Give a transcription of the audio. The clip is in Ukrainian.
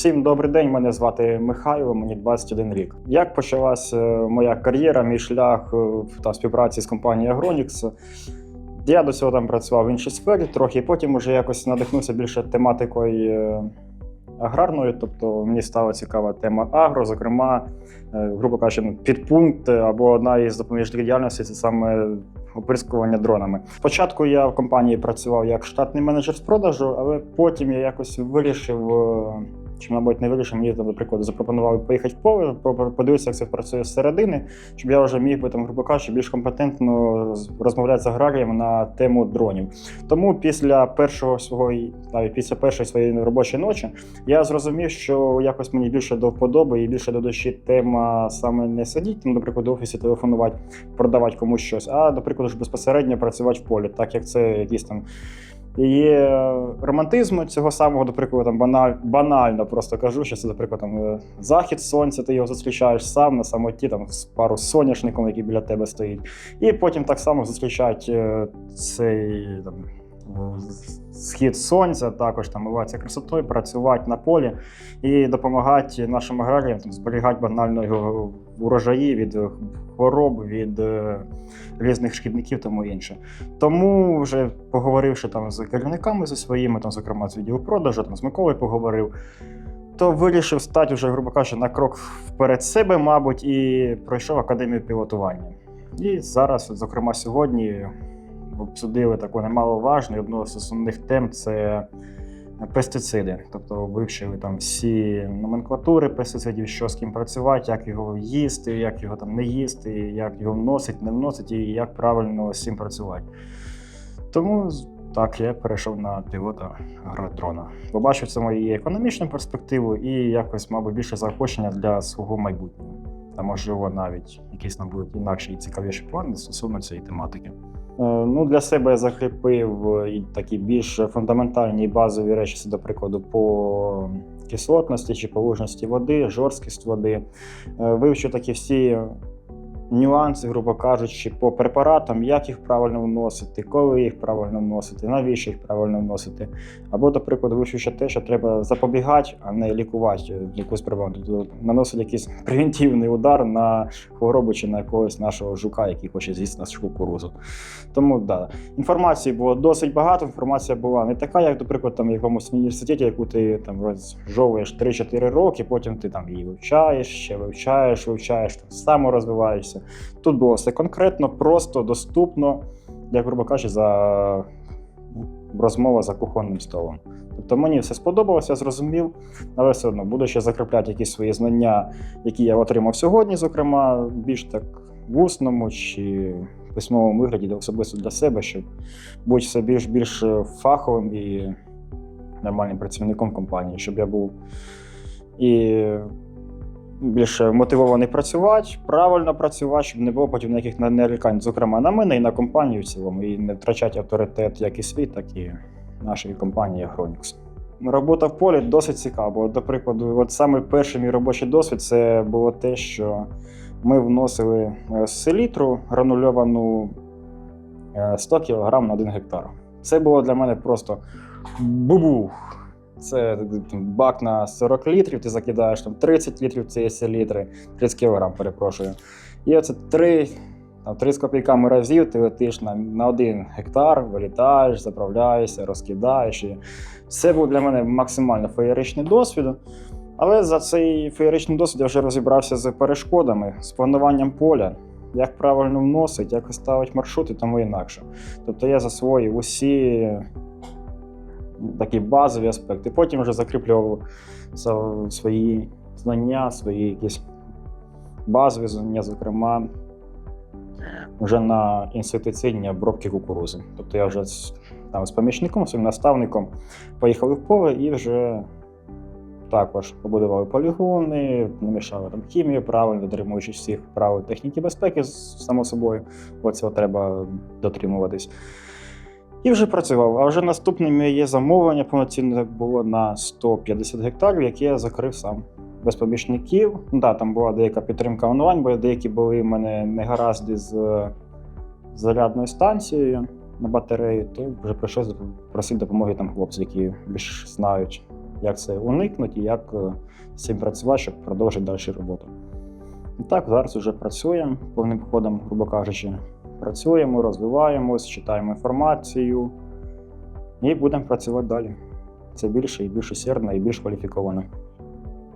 Всім добрий день. Мене звати Михайло, мені 21 рік. Як почалася моя кар'єра, мій шлях е, та співпраці з компанією Agronix? Я до цього там працював в іншій сфері трохи, і потім вже якось надихнувся більше тематикою е, аграрною. Тобто мені стала цікава тема агро, зокрема, е, грубо кажучи, ну, підпункт або одна із допоміжних діяльностей це саме оприскування дронами. Спочатку я в компанії працював як штатний менеджер з продажу, але потім я якось вирішив. Чи, мабуть, не вирішив, мені там, наприклад, запропонували поїхати в поле, по- подивитися, як це працює зсередини, щоб я вже міг би там, грубо кажучи, більш компетентно розмовляти з аграрієм на тему дронів. Тому після першого свого навіть після першої своєї робочої ночі я зрозумів, що якось мені більше до вподоби і більше до душі тема саме не сидіти, наприклад, в офісі телефонувати, продавати комусь щось, а, наприклад, ж безпосередньо працювати в полі, так як це якісь там. Є романтизму цього самого, до прикладу, там баналь, банально просто кажу, що це, наприклад, там е, захід сонця, ти його зустрічаєш сам на самоті, там з пару соняшником, який біля тебе стоїть. І потім так само зустрічають е, цей там, е, схід сонця, також там миватися красотою, працювати на полі і допомагати нашим аграріям там, зберігати банально його урожаї від хвороб, від е, різних шкідників тому інше. Тому вже поговоривши там з керівниками зі своїми, там, зокрема з відділу продажу, там з Миколою поговорив, то вирішив стати вже, грубо кажучи, на крок вперед себе, мабуть, і пройшов академію пілотування. І зараз, зокрема, сьогодні обсудили таку немаловажну і одну з основних тем це пестициди. Тобто вивчили там всі номенклатури пестицидів, що з ким працювати, як його їсти, як його там не їсти, як його вносить, не вносить, і як правильно з цим працювати. Тому так, я перейшов на пілота агродрона. Побачив цьому і економічну перспективу, і якось, мабуть, більше заохочення для свого майбутнього. Та можливо навіть якісь там будуть інакші і цікавіші плани стосовно цієї тематики. Е, Ну, для себе я закріпив е, і такі більш фундаментальні і базові речі, до прикладу, по кислотності чи положності води, жорсткість води. Е, Вивчу такі всі нюанси, грубо кажучи, по препаратам, як їх правильно вносити, коли їх правильно вносити, навіщо їх правильно вносити. Або, прикладу, ще те, що треба запобігати, а не лікувати е, якусь проблему. Тобто наносити якийсь превентивний удар на хворобу чи на якогось нашого жука, який хоче з'їсти нашу кукурузу. Тому да, інформації було досить багато. Інформація була не така, як, наприклад, там в якомусь університеті, яку ти там розжовуєш 3-4 роки, потім ти там її вивчаєш, ще вивчаєш, вивчаєш, там, саморозвиваєшся. Тут було все конкретно, просто, доступно, як грубо кажучи, за розмова за кухонним столом. Тобто мені все сподобалося, зрозумів, але все одно буду ще закріпляти якісь свої знання, які я отримав сьогодні, зокрема, більш так в усному чи письмовому вигляді особисто для себе, щоб бути все більш більш фаховим і нормальним працівником компанії, щоб я був і більше мотивований працювати, правильно працювати, щоб не було потім ніяких нарікань, зокрема на мене і на компанію в цілому, і не втрачати авторитет як і свій, так і нашої компанії Agronix. Робота в полі досить цікава. Бо, до прикладу, от саме перший мій робочий досвід це було те, що ми вносили е, селітру гранульовану е, 100 кг на 1 гектар. Це було для мене просто бубух. Це там, бак на 40 літрів, ти закидаєш там 30 літрів цієї селітри, 30 кг, перепрошую. І оце 3, там, 3 з копійками разів ти летиш на, на один гектар, вилітаєш, заправляєшся, розкидаєш. І це був для мене максимально феєричний досвід. Але за цей феєричний досвід я вже розібрався з перешкодами, з плануванням поля, як правильно вносить, як ставить маршрут і тому інакше. Тобто я засвоїв усі такі базові аспекти. Потім вже закріплював свої знання, свої якісь базові знання, зокрема, вже на інсектицидні обробки кукурузи. Тобто я вже там, з помічником, своїм наставником поїхали в поле і вже також побудували полігони, намішали там хімію правильно, дотримуючись всіх правил техніки безпеки, само собою, бо цього треба дотримуватись. І вже працював. А вже наступним моє замовлення повноцінне було на 150 гектарів, яке я закрив сам. Без помічників. Да, там була деяка підтримка онлайн, бо деякі були в мене негаразди з зарядною станцією на батареї, то вже прийшлося просити допомоги там хлопців, які більш знають як це уникнути і як е, з цим працювати, щоб продовжити далі роботу. І так, зараз вже працюємо повним ходом, грубо кажучи. Працюємо, розвиваємось, читаємо інформацію і будемо працювати далі. Це більше і більш усердно, і більш кваліфіковано.